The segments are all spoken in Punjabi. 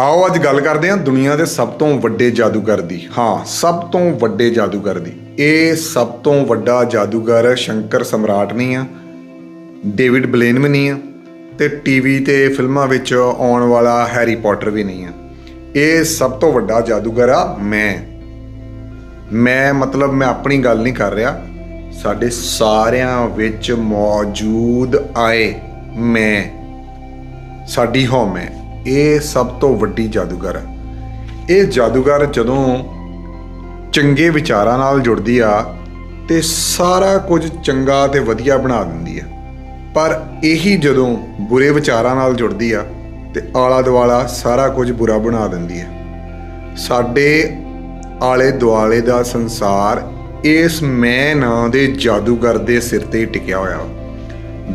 ਆਓ ਅੱਜ ਗੱਲ ਕਰਦੇ ਹਾਂ ਦੁਨੀਆ ਦੇ ਸਭ ਤੋਂ ਵੱਡੇ ਜਾਦੂਗਰ ਦੀ। ਹਾਂ, ਸਭ ਤੋਂ ਵੱਡੇ ਜਾਦੂਗਰ ਦੀ। ਇਹ ਸਭ ਤੋਂ ਵੱਡਾ ਜਾਦੂਗਰ ਸ਼ੰਕਰ ਸਮਰਾਟ ਨਹੀਂ ਆ, ਡੇਵਿਡ ਬਲੇਨ ਵੀ ਨਹੀਂ ਆ ਤੇ ਟੀਵੀ ਤੇ ਫਿਲਮਾਂ ਵਿੱਚ ਆਉਣ ਵਾਲਾ ਹੈਰੀ ਪੋਟਰ ਵੀ ਨਹੀਂ ਆ। ਇਹ ਸਭ ਤੋਂ ਵੱਡਾ ਜਾਦੂਗਰ ਆ ਮੈਂ। ਮੈਂ ਮਤਲਬ ਮੈਂ ਆਪਣੀ ਗੱਲ ਨਹੀਂ ਕਰ ਰਿਹਾ। ਸਾਡੇ ਸਾਰਿਆਂ ਵਿੱਚ ਮੌਜੂਦ ਆਏ ਮੈਂ। ਸਾਡੀ ਹਉਮ ਹੈ ਇਹ ਸਭ ਤੋਂ ਵੱਡੀ ਜਾਦੂਗਰ ਹੈ। ਇਹ ਜਾਦੂਗਰ ਜਦੋਂ ਚੰਗੇ ਵਿਚਾਰਾਂ ਨਾਲ ਜੁੜਦੀ ਆ ਤੇ ਸਾਰਾ ਕੁਝ ਚੰਗਾ ਤੇ ਵਧੀਆ ਬਣਾ ਦਿੰਦੀ ਆ। ਪਰ ਇਹੀ ਜਦੋਂ ਬੁਰੇ ਵਿਚਾਰਾਂ ਨਾਲ ਜੁੜਦੀ ਆ ਤੇ ਆਲਾ ਦੁਆਲਾ ਸਾਰਾ ਕੁਝ ਬੁਰਾ ਬਣਾ ਦਿੰਦੀ ਆ। ਸਾਡੇ ਆਲੇ ਦੁਆਲੇ ਦਾ ਸੰਸਾਰ ਇਸ ਮੈਂ ਨਾਂ ਦੇ ਜਾਦੂਗਰ ਦੇ ਸਿਰ ਤੇ ਟਿਕਿਆ ਹੋਇਆ ਵਾ।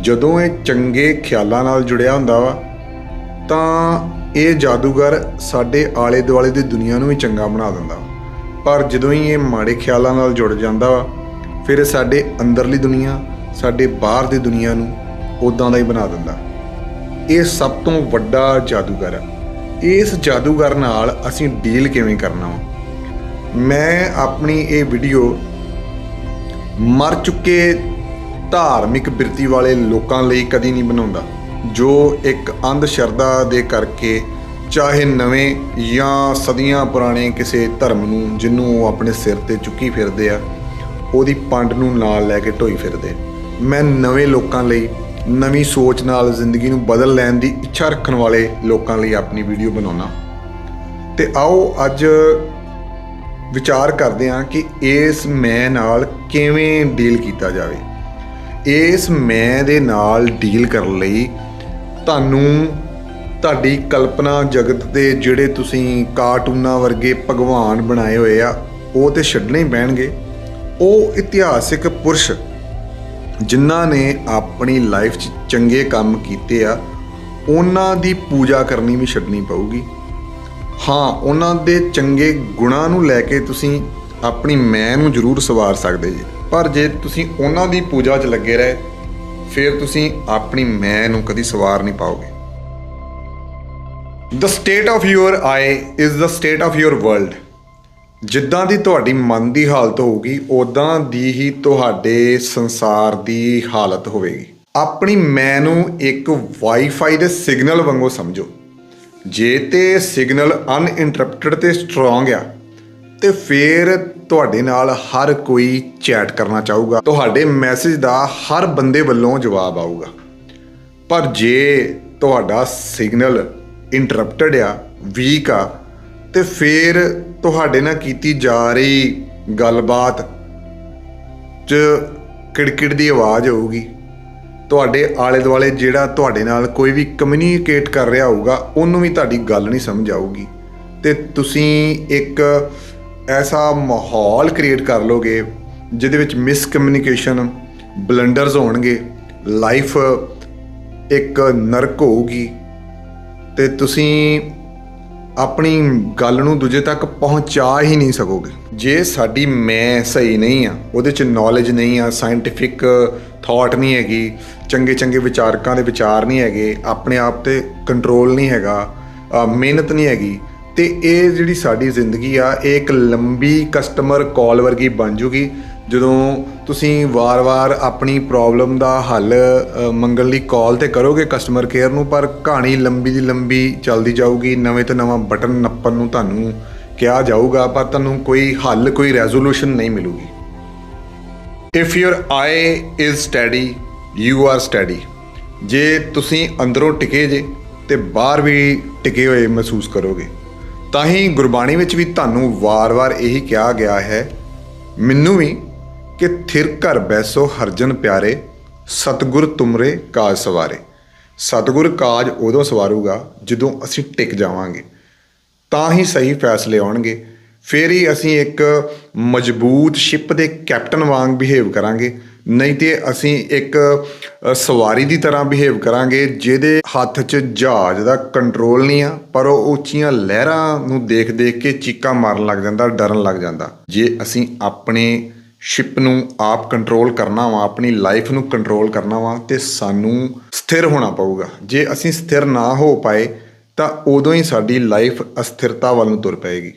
ਜਦੋਂ ਇਹ ਚੰਗੇ ਖਿਆਲਾਂ ਨਾਲ ਜੁੜਿਆ ਹੁੰਦਾ ਵਾ ਤਾਂ ਇਹ ਜਾਦੂਗਰ ਸਾਡੇ ਆਲੇ ਦੁਆਲੇ ਦੀ ਦੁਨੀਆ ਨੂੰ ਵੀ ਚੰਗਾ ਬਣਾ ਦਿੰਦਾ। ਪਰ ਜਦੋਂ ਹੀ ਇਹ ਮਾੜੇ ਖਿਆਲਾਂ ਨਾਲ ਜੁੜ ਜਾਂਦਾ ਵਾ ਫਿਰ ਸਾਡੇ ਅੰਦਰਲੀ ਦੁਨੀਆ, ਸਾਡੇ ਬਾਹਰ ਦੀ ਦੁਨੀਆ ਨੂੰ ਉਦਾਂ ਦਾ ਹੀ ਬਣਾ ਦਿੰਦਾ। ਇਹ ਸਭ ਤੋਂ ਵੱਡਾ ਜਾਦੂਗਰ ਹੈ। ਇਸ ਜਾਦੂਗਰ ਨਾਲ ਅਸੀਂ ਡੀਲ ਕਿਵੇਂ ਕਰਨਾ ਵਾ? ਮੈਂ ਆਪਣੀ ਇਹ ਵੀਡੀਓ ਮਰ ਚੁੱਕੇ ਧਾਰਮਿਕ ਬਿਰਤੀ ਵਾਲੇ ਲੋਕਾਂ ਲਈ ਕਦੀ ਨਹੀਂ ਬਣਾਉਂਦਾ। ਜੋ ਇੱਕ ਅੰਧ ਸ਼ਰਧਾ ਦੇ ਕਰਕੇ ਚਾਹੇ ਨਵੇਂ ਜਾਂ ਸਦੀਆਂ ਪੁਰਾਣੇ ਕਿਸੇ ਧਰਮ ਨੂੰ, ਜਿਹਨੂੰ ਉਹ ਆਪਣੇ ਸਿਰ ਤੇ ਚੁੱਕੀ ਫਿਰਦੇ ਆ, ਉਹਦੀ ਪੰਡ ਨੂੰ ਨਾਲ ਲੈ ਕੇ ਢੋਈ ਫਿਰਦੇ ਮੈਂ ਨਵੇਂ ਲੋਕਾਂ ਲਈ, ਨਵੀਂ ਸੋਚ ਨਾਲ ਜ਼ਿੰਦਗੀ ਨੂੰ ਬਦਲ ਲੈਣ ਦੀ ਇੱਛਾ ਰੱਖਣ ਵਾਲੇ ਲੋਕਾਂ ਲਈ ਆਪਣੀ ਵੀਡੀਓ ਬਣਾਉਣਾ ਤੇ ਆਓ ਅੱਜ ਵਿਚਾਰ ਕਰਦੇ ਹਾਂ ਕਿ ਇਸ ਮੈਂ ਨਾਲ ਕਿਵੇਂ ਡੀਲ ਕੀਤਾ ਜਾਵੇ। ਇਸ ਮੈਂ ਦੇ ਨਾਲ ਡੀਲ ਕਰਨ ਲਈ ਤੁਹਾਨੂੰ ਤੁਹਾਡੀ ਕਲਪਨਾ ਜਗਤ ਦੇ ਜਿਹੜੇ ਤੁਸੀਂ ਕਾਰਟੂਨਾਂ ਵਰਗੇ ਭਗਵਾਨ ਬਣਾਏ ਹੋਏ ਆ, ਉਹ ਤੇ ਛੱਡਣੇ ਹੀ ਪੈਣਗੇ। ਉਹ ਇਤਿਹਾਸਿਕ ਪੁਰਸ਼ ਜਿਨ੍ਹਾਂ ਨੇ ਆਪਣੀ ਲਾਈਫ 'ਚ ਚੰਗੇ ਕੰਮ ਕੀਤੇ ਆ, ਉਹਨਾਂ ਦੀ ਪੂਜਾ ਕਰਨੀ ਵੀ ਛੱਡਣੀ ਪਊਗੀ। ਹਾਂ, ਉਹਨਾਂ ਦੇ ਚੰਗੇ ਗੁਣਾਂ ਨੂੰ ਲੈ ਕੇ ਤੁਸੀਂ ਆਪਣੀ ਮੈਂ ਨੂੰ ਜ਼ਰੂਰ ਸਵਾਰ ਸਕਦੇ ਜੀ। ਪਰ ਜੇ ਤੁਸੀਂ ਉਹਨਾਂ ਦੀ ਪੂਜਾ 'ਚ ਲੱਗੇ ਰਹੇ ਫਿਰ ਤੁਸੀਂ ਆਪਣੀ ਮੈਂ ਨੂੰ ਕਦੀ ਸਵਾਰ ਨਹੀਂ ਪਾਓਗੇ। The state of your eye is the state of your world ਜਿੱਦਾਂ ਦੀ ਤੁਹਾਡੀ ਮਨ ਦੀ ਹਾਲਤ ਹੋਊਗੀ ਉਦਾਂ ਦੀ ਹੀ ਤੁਹਾਡੇ ਸੰਸਾਰ ਦੀ ਹਾਲਤ ਹੋਵੇਗੀ। ਆਪਣੀ ਮੈਂ ਨੂੰ ਇੱਕ ਵਾਈਫਾਈ ਦੇ ਸਿਗਨਲ ਵਾਂਗੂ ਸਮਝੋ। ਜੇ ਤੇ ਸਿਗਨਲ ਅਨਇੰਟਰਪਟਡ ਤੇ ਸਟਰੋਂਗ ਆ ਤੇ ਫਿਰ ਤੁਹਾਡੇ ਨਾਲ ਹਰ ਕੋਈ ਚੈਟ ਕਰਨਾ ਚਾਹੂਗਾ। ਤੁਹਾਡੇ ਮੈਸੇਜ ਦਾ ਹਰ ਬੰਦੇ ਵੱਲੋਂ ਜਵਾਬ ਆਊਗਾ। ਪਰ ਜੇ ਤੁਹਾਡਾ ਸਿਗਨਲ ਇੰਟਰਪਟਡ ਆ ਵੀਕ ਆ, ਤੇ ਫਿਰ ਤੁਹਾਡੇ ਨਾਲ ਕੀਤੀ ਜਾ ਰਹੀ ਗੱਲਬਾਤ ਚ ਕਿੜਕਿੜ ਦੀ ਆਵਾਜ਼ ਆਊਗੀ। ਤੁਹਾਡੇ ਆਲੇ ਦੁਆਲੇ ਜਿਹੜਾ ਤੁਹਾਡੇ ਨਾਲ ਕੋਈ ਵੀ ਕਮਿਊਨੀਕੇਟ ਕਰ ਰਿਹਾ ਹੋਊਗਾ, ਉਹਨੂੰ ਵੀ ਤੁਹਾਡੀ ਗੱਲ ਨਹੀਂ ਸਮਝ ਆਊਗੀ। ਤੇ ਤੁਸੀਂ ਇੱਕ ਐਸਾ ਮਾਹੌਲ ਕ੍ਰੀਏਟ ਕਰ ਲੋਗੇ ਜਿਹਦੇ ਵਿੱਚ ਮਿਸਕਮਿਊਨੀਕੇਸ਼ਨ ਬਲੰਡਰਸ ਹੋਣਗੇ ਲਾਈਫ ਇੱਕ ਨਰਕ ਹੋਊਗੀ ਤੇ ਤੁਸੀਂ ਆਪਣੀ ਗੱਲ ਨੂੰ ਦੂਜੇ ਤੱਕ ਪਹੁੰਚਾ ਹੀ ਨਹੀਂ ਸਕੋਗੇ। ਜੇ ਸਾਡੀ ਮੈਂ ਸਹੀ ਨਹੀਂ ਆ, ਉਹਦੇ ਚ ਨੌਲੇਜ ਨਹੀਂ ਆ ਸਾਇੰਟਿਫਿਕ ਥਾਟ ਨਹੀਂ ਹੈਗੀ, ਚੰਗੇ ਚੰਗੇ ਵਿਚਾਰਕਾਂ ਦੇ ਵਿਚਾਰ ਨਹੀਂ ਹੈਗੇ, ਆਪਣੇ ਆਪ ਤੇ ਕੰਟਰੋਲ ਨਹੀਂ ਹੈਗਾ ਮਿਹਨਤ ਨਹੀਂ ਹੈਗੀ ਤੇ ਇਹ ਜਿਹੜੀ ਸਾਡੀ ਜ਼ਿੰਦਗੀ ਆ, ਇਹ ਇੱਕ ਲੰਬੀ ਕਸਟਮਰ ਕਾਲ ਵਰਗੀ ਬਣ ਜੂਗੀ। ਜਦੋਂ ਤੁਸੀਂ ਵਾਰ-ਵਾਰ ਆਪਣੀ ਪ੍ਰੋਬਲਮ ਦਾ ਹੱਲ ਮੰਗਣ ਲਈ ਕਾਲ ਤੇ ਕਰੋਗੇ ਕਸਟਮਰ ਕੇਅਰ ਨੂੰ, ਪਰ ਕਹਾਣੀ ਲੰਬੀ ਦੀ ਲੰਬੀ ਚੱਲਦੀ ਜਾਊਗੀ, ਨਵੇਂ ਤੋਂ ਨਵਾਂ ਬਟਨ ਨੱਪਣ ਨੂੰ ਤੁਹਾਨੂੰ ਕਿਹਾ ਜਾਊਗਾ, ਪਰ ਤੁਹਾਨੂੰ ਕੋਈ ਹੱਲ, ਕੋਈ ਰੈਜ਼ੋਲੂਸ਼ਨ ਨਹੀਂ ਮਿਲੂਗੀ। If your eye is steady you are steady ਜੇ ਤੁਸੀਂ ਅੰਦਰੋਂ ਟਿਕੇ ਜੇ, ਤੇ ਬਾਹਰ ਵੀ ਟਿਕੇ ਹੋਏ ਮਹਿਸੂਸ ਕਰੋਗੇ। ਤਾਂ ਹੀ ਗੁਰਬਾਣੀ ਵਿੱਚ ਵੀ ਤੁਹਾਨੂੰ ਵਾਰ-ਵਾਰ ਇਹੀ ਕਿਹਾ ਗਿਆ ਹੈ, ਮੈਨੂੰ ਵੀ ਕਿ ਥਿਰ ਘਰ ਬੈਸੋ ਹਰਜਨ ਪਿਆਰੇ, ਸਤਗੁਰ ਤੁਮਰੇ ਕਾਜ ਸਵਾਰੇ। ਸਤਗੁਰ ਕਾਜ ਉਦੋਂ ਸਵਾਰੂਗਾ ਜਦੋਂ ਅਸੀਂ ਟਿਕ ਜਾਵਾਂਗੇ। ਤਾਂ ਹੀ ਸਹੀ ਫੈਸਲੇ ਆਉਣਗੇ। ਫਿਰ ਹੀ ਅਸੀਂ ਇੱਕ ਮਜ਼ਬੂਤ ਸ਼ਿਪ ਦੇ ਕੈਪਟਨ ਵਾਂਗ ਬਿਹੇਵ ਕਰਾਂਗੇ। ਨਹੀਂ ਤੇ ਅਸੀਂ ਇੱਕ ਸਵਾਰੀ ਦੀ ਤਰ੍ਹਾਂ ਬਿਹੇਵ ਕਰਾਂਗੇ, ਜਿਹਦੇ ਹੱਥ 'ਚ ਜਹਾਜ਼ ਦਾ ਕੰਟਰੋਲ ਨਹੀਂ ਆ, ਪਰ ਉਹ ਉੱਚੀਆਂ ਲਹਿਰਾਂ ਨੂੰ ਦੇਖ-ਦੇਖ ਕੇ ਚੀਕਾਂ ਮਾਰਨ ਲੱਗ ਜਾਂਦਾ, ਡਰਨ ਲੱਗ ਜਾਂਦਾ। ਜੇ ਅਸੀਂ ਆਪਣੇ ਸ਼ਿਪ ਨੂੰ ਆਪ ਕੰਟਰੋਲ ਕਰਨਾ ਵਾ, ਆਪਣੀ ਲਾਈਫ ਨੂੰ ਕੰਟਰੋਲ ਕਰਨਾ ਵਾ, ਤੇ ਸਾਨੂੰ ਸਥਿਰ ਹੋਣਾ ਪਊਗਾ। ਜੇ ਅਸੀਂ ਸਥਿਰ ਨਾ ਹੋ ਪਾਏ, ਤਾਂ ਉਦੋਂ ਹੀ ਸਾਡੀ ਲਾਈਫ ਅਸਥਿਰਤਾ ਵੱਲ ਨੂੰ ਤੁਰ ਪਏਗੀ।